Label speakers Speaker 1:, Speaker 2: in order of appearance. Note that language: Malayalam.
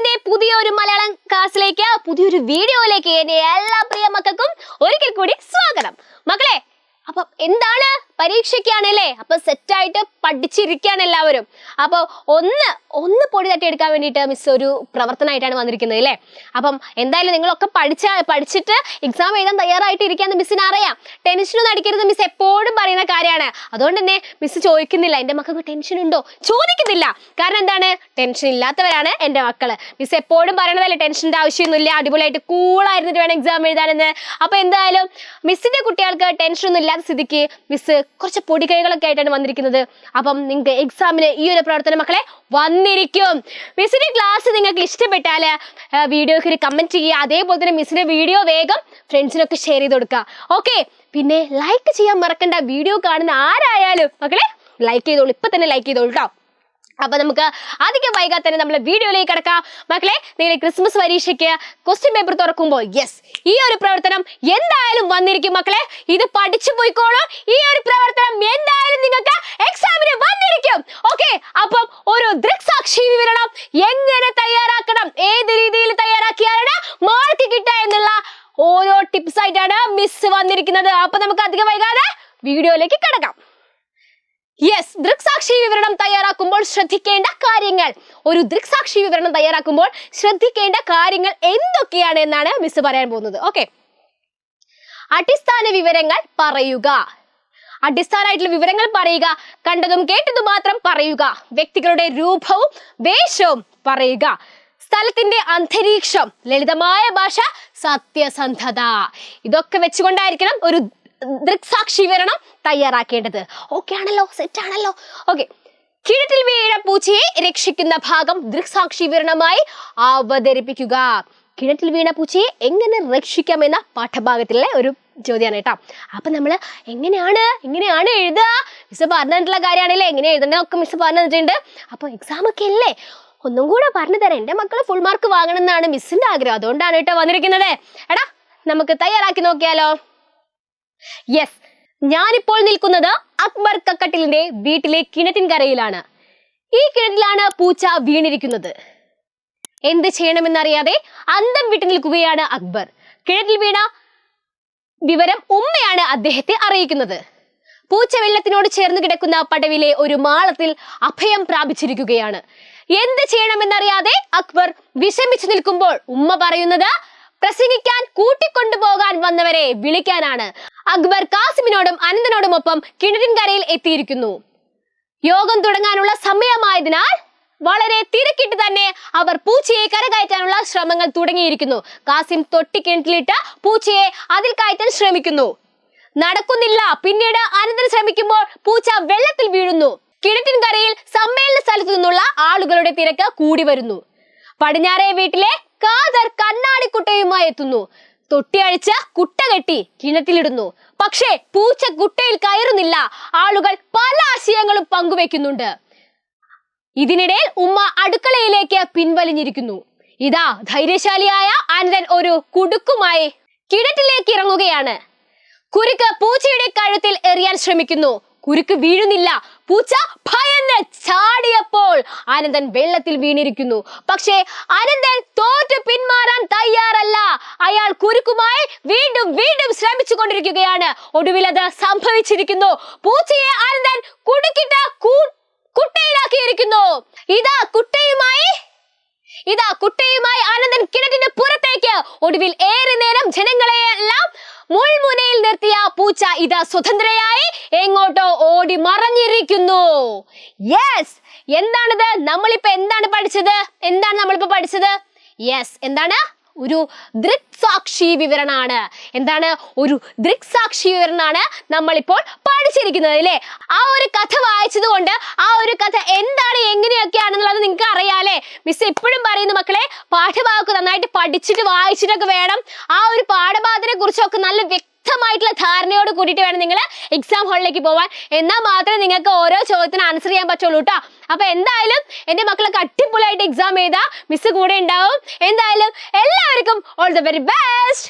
Speaker 1: മിസ്സിന്റെ പുതിയൊരു മലയാളം ക്ലാസ്സിലേക്ക് പുതിയൊരു വീഡിയോയിലേക്ക് എന്റെ എല്ലാ പ്രിയ മക്കൾക്കും ഒരിക്കൽ കൂടി സ്വാഗതം. മക്കളെ അപ്പൊ എന്താണ് പരീക്ഷയ്ക്കാണല്ലേ? അപ്പൊ സെറ്റായിട്ട് പഠിച്ചിരിക്കുകയാണ് എല്ലാവരും. അപ്പൊ ഒന്ന് ഒന്ന് പൊടി തട്ടിയെടുക്കാൻ വേണ്ടിയിട്ട് മിസ് ഒരു പ്രവർത്തനമായിട്ടാണ് വന്നിരിക്കുന്നത് അല്ലേ? അപ്പം എന്തായാലും നിങ്ങളൊക്കെ പഠിച്ച പഠിച്ചിട്ട് എക്സാം എഴുതാൻ തയ്യാറായിട്ട് ഇരിക്കാന്ന് മിസ്സിന് അറിയാം ടെൻഷനൊന്നും അടിക്കരുത് മിസ് എപ്പോഴും പറയുന്ന കാര്യമാണ്. അതുകൊണ്ട് തന്നെ മിസ് ചോദിക്കുന്നില്ല. എന്റെ മക്കൾക്ക് ടെൻഷൻ ഉണ്ടോ? ചോദിക്കുന്നില്ല. കാരണം എന്താണ്? ടെൻഷൻ ഇല്ലാത്തവരാണ് എന്റെ മക്കൾ. മിസ് എപ്പോഴും പറയണതല്ലേ ടെൻഷന്റെ ആവശ്യമൊന്നുമില്ല. അടിപൊളിയായിട്ട് കൂളായിരുന്നിട്ട് വേണം എക്സാം എഴുതാനെന്ന്. അപ്പൊ എന്തായാലും മിസ്സിന്റെ കുട്ടികൾക്ക് ടെൻഷൻ ഒന്നും ഇല്ലാത്ത സ്ഥിതിക്ക് മിസ് കുറച്ച് പൊടികൈകളൊക്കെ ആയിട്ടാണ് വന്നിരിക്കുന്നത്. അപ്പം നിങ്ങൾക്ക് എക്സാമിന് ഈ ഒരു പ്രവർത്തനം മക്കളെ വന്നിരിക്കും. മിസ്സിന്റെ ക്ലാസ് നിങ്ങൾക്ക് ഇഷ്ടപ്പെട്ടാൽ വീഡിയോക്ക് ഒരു കമന്റ് ചെയ്യുക. അതേപോലെ തന്നെ മിസ്സിന്റെ വീഡിയോ വേഗം ഫ്രണ്ട്സിനൊക്കെ ഷെയർ ചെയ്ത് കൊടുക്കുക. ഓക്കെ പിന്നെ ലൈക്ക് ചെയ്യാൻ മറക്കണ്ട. വീഡിയോ കാണുന്ന ആരായാലും മക്കളെ ലൈക്ക് ചെയ്തോളൂ. ഇപ്പൊ തന്നെ ലൈക്ക് ചെയ്തോളൂ കേട്ടോ അപ്പൊ നമുക്ക് അധികം വൈകാതെ തന്നെ നമ്മളെ വീഡിയോയിലേക്ക് കിടക്കാം. മക്കളെ നിങ്ങൾ ക്രിസ്മസ് പരീക്ഷയ്ക്ക് ക്വസ്റ്റ്യൻ പേപ്പർ തുറക്കുമ്പോൾ യെസ് ഈ ഒരു പ്രവർത്തനം എന്തായാലും വന്നിരിക്കും മക്കളെ. ഇത് പഠിച്ചു പോയിക്കോളും. ഈ ഒരു പ്രവർത്തനം എന്തായാലും നിങ്ങൾക്ക് എക്സാമിന് വന്നിരിക്കും. ഓക്കെ അപ്പം ഒരു ദൃക്സാക്ഷി വിവരണം എങ്ങനെ തയ്യാറാക്കണം? ഏത് രീതിയിൽ തയ്യാറാക്കിയാലാണ് മാർക്ക് കിട്ടുക എന്നുള്ള ഓരോ ടിപ്സ് ആയിട്ടാണ് മിസ് വന്നിരിക്കുന്നത്. അപ്പൊ നമുക്ക് അധികം വൈകാതെ വീഡിയോയിലേക്ക് കിടക്കാം. യെസ് ദൃക്സാക്ഷി വിവരണം തയ്യാറാക്കുമ്പോൾ ശ്രദ്ധിക്കേണ്ട കാര്യങ്ങൾ. ഒരു ദൃക്സാക്ഷി വിവരണം തയ്യാറാക്കുമ്പോൾ ശ്രദ്ധിക്കേണ്ട കാര്യങ്ങൾ എന്തൊക്കെയാണ് എന്നാണ് മിസ് പറയാൻ പോകുന്നത്. ഓക്കെ അടിസ്ഥാന വിവരങ്ങൾ പറയുക. അടിസ്ഥാനമായിട്ടുള്ള വിവരങ്ങൾ പറയുക. കണ്ടതും കേട്ടതും മാത്രം പറയുക. വ്യക്തികളുടെ രൂപവും വേഷവും പറയുക. സ്ഥലത്തിന്റെ അന്തരീക്ഷം. ലളിതമായ ഭാഷ സത്യസന്ധത. ഇതൊക്കെ വെച്ചുകൊണ്ടായിരിക്കണം ഒരു ദൃക്സാക്ഷി വിവരണം തയ്യാറാക്കേണ്ടത്. ഓക്കെ ആണല്ലോ സെറ്റ് ആണല്ലോ. ഓക്കെ കിഴറ്റിൽ വീഴ പൂച്ചയെ രക്ഷിക്കുന്ന ഭാഗം ദൃക്സാക്ഷി വിവരണമായി അവതരിപ്പിക്കുക. കിണറ്റിൽ വീണ പൂച്ചയെ എങ്ങനെ രക്ഷിക്കാം എന്ന പാഠഭാഗത്തിലെ ഒരു ചോദ്യമാണ് കേട്ടോ. അപ്പൊ നമ്മൾ എങ്ങനെയാണ് എങ്ങനെയാണ് എഴുതുക? മിസ് പറഞ്ഞിട്ടുള്ള കാര്യമാണല്ലേ? എങ്ങനെ എഴുതണമെന്നൊക്കെ മിസ് പറഞ്ഞു തന്നിട്ടുണ്ട് അപ്പൊ എക്സാം ഒക്കെ അല്ലേ? ഒന്നും കൂടെ പറഞ്ഞു തരാം. എന്റെ മക്കൾ ഫുൾ മാർക്ക് വാങ്ങണം എന്നാണ് മിസ്സിന്റെ ആഗ്രഹം. അതുകൊണ്ടാണ് കേട്ടോ വന്നിരിക്കുന്നത്. എടാ നമുക്ക് തയ്യാറാക്കി നോക്കിയാലോ? യെസ് ഞാനിപ്പോൾ നിൽക്കുന്നത് അക്ബർ കക്കട്ടിലിന്റെ വീട്ടിലെ കിണറ്റിൻ കരയിലാണ്. ഈ കിണറ്റിലാണ് പൂച്ച വീണിരിക്കുന്നത്. എന്ത് ചെയ്യണമെന്നറിയാതെ അന്തം വിട്ടു നിൽക്കുകയാണ് അക്ബർ. കിണറ്റിൽ വീണ വിവരം ഉമ്മയാണ് അദ്ദേഹത്തെ അറിയിക്കുന്നത്. പൂച്ച വെള്ളത്തിനോട് ചേർന്ന് കിടക്കുന്ന പടവിലെ ഒരു മാളത്തിൽ അഭയം പ്രാപിച്ചിരിക്കുകയാണ്. എന്ത് ചെയ്യണമെന്നറിയാതെ അക്ബർ വിഷമിച്ചു നിൽക്കുമ്പോൾ ഉമ്മ പറയുന്നത് പ്രസംഗിക്കാൻ കൂട്ടിക്കൊണ്ടുപോകാൻ വന്നവരെ വിളിക്കാനാണ്. അക്ബർ കാസിമിനോടും അനന്തനോടുമൊപ്പം കിണറ്റിൻകരയിൽ എത്തിയിരിക്കുന്നു. യോഗം തുടങ്ങാനുള്ള സമയമായതിനാൽ വളരെ തിരക്കിട്ട് തന്നെ അവർ പൂച്ചയെ കരകയറ്റാനുള്ള ശ്രമങ്ങൾ തുടങ്ങിയിരിക്കുന്നു. കാസിം തൊട്ടിക്കിണറ്റിലിട്ട് പൂച്ചയെ അതിൽ കയറ്റാൻ ശ്രമിക്കുന്നു. നടക്കുന്നില്ല. പിന്നീട് അനന്തൻ ശ്രമിക്കുമ്പോൾ പൂച്ച വെള്ളത്തിൽ വീഴുന്നു. കിണറ്റിൻകരയിൽ സമ്മേളന സ്ഥലത്തു നിന്നുള്ള ആളുകളുടെ തിരക്ക് കൂടി വരുന്നു. പടിഞ്ഞാറേ വീട്ടിലെ കാതർ കണ്ണാടിക്കുട്ടയുമായി എത്തുന്നു. തൊട്ടിയഴിച്ച് കുട്ട കെട്ടി കിണറ്റിലിടുന്നു. പക്ഷേ പൂച്ച കുട്ടയിൽ കയറുന്നില്ല. ആളുകൾ പല ആശയങ്ങളും പങ്കുവെക്കുന്നുണ്ട്. ഇതിനിടയിൽ ഉമ്മ അടുക്കളയിലേക്ക് പിൻവലിഞ്ഞിരിക്കുന്നു. ഇതാ ധൈര്യശാലിയായ അനന്തൻ ഒരു കുടുക്കുമായി കിണറ്റിലേക്ക് ഇറങ്ങുകയാണ്. കുരുക്ക് പൂച്ചയുടെ കഴുത്തിൽ എറിയാൻ ശ്രമിക്കുന്നു. കുരുക്ക് വീഴുന്നില്ല. പൂച്ച ഭയന്ന് ചാടിയപ്പോൾ ആനന്ദൻ വെള്ളത്തിൽ വീണിരിക്കുന്നു. പക്ഷേ അനന്തൻ ഒടുവിൽ അത് സംഭവിച്ചിരിക്കുന്നു. പൂച്ചയെ ആനന്ദൻ കുടുക്കിട്ട് കുട്ടയിലാക്കിയിരിക്കുന്നു. ഇതാ കുട്ടയുമായി ഇതാ കുട്ടയുമായി ആനന്ദൻ കിണറ്റിന് പുറത്തേക്ക്. ഒടുവിൽ ഏറെ നേരം ജനങ്ങളെയെല്ലാം മുൾമുനയിൽ നിർത്തിയ പൂച്ച ഇതാ സ്വതന്ത്രയായി എങ്ങോട്ടോ ഓടി മറഞ്ഞിരിക്കുന്നു. യെസ് എന്താണിത്? നമ്മളിപ്പോ എന്താണ് പഠിച്ചത്? എന്താണ് നമ്മളിപ്പോ പഠിച്ചത്? യെസ് എന്താണ്? ഒരു ദൃക്സാക്ഷി വിവരണാണ്. എന്താണ്? ഒരു ദൃക്സാക്ഷി വിവരണാണ് നമ്മളിപ്പോൾ പഠിച്ചിരിക്കുന്നത് അല്ലേ? ആ ഒരു കഥ വായിച്ചത് കൊണ്ട് ആ ഒരു കഥ എന്താണ് എങ്ങനെയൊക്കെയാണെന്നുള്ളത് നിങ്ങൾക്ക് അറിയാലേ മിസ് എപ്പോഴും പറയുന്നു മക്കളെ പാഠഭാഗമൊക്കെ നന്നായിട്ട് പഠിച്ചിട്ട് വായിച്ചിട്ടൊക്കെ വേണം. ആ ഒരു പാഠഭാഗത്തിനെ കുറിച്ചൊക്കെ നല്ല വ്യക്തമായിട്ടുള്ള ധാരണയോട് കൂടിയിട്ട് വേണം നിങ്ങൾ എക്സാം ഹാളിലേക്ക് പോവാൻ. എന്നാൽ മാത്രമേ നിങ്ങൾക്ക് ഓരോ ചോദ്യത്തിന് ആൻസർ ചെയ്യാൻ പറ്റുള്ളൂ കേട്ടോ അപ്പൊ എന്തായാലും എന്റെ മക്കളൊക്കെ അടിപൊളിയായിട്ട് എക്സാം ചെയ്താ മിസ് കൂടെ ഉണ്ടാവും. എന്തായാലും എല്ലാവർക്കും ഓൾ ദ വെരി ബെസ്റ്റ്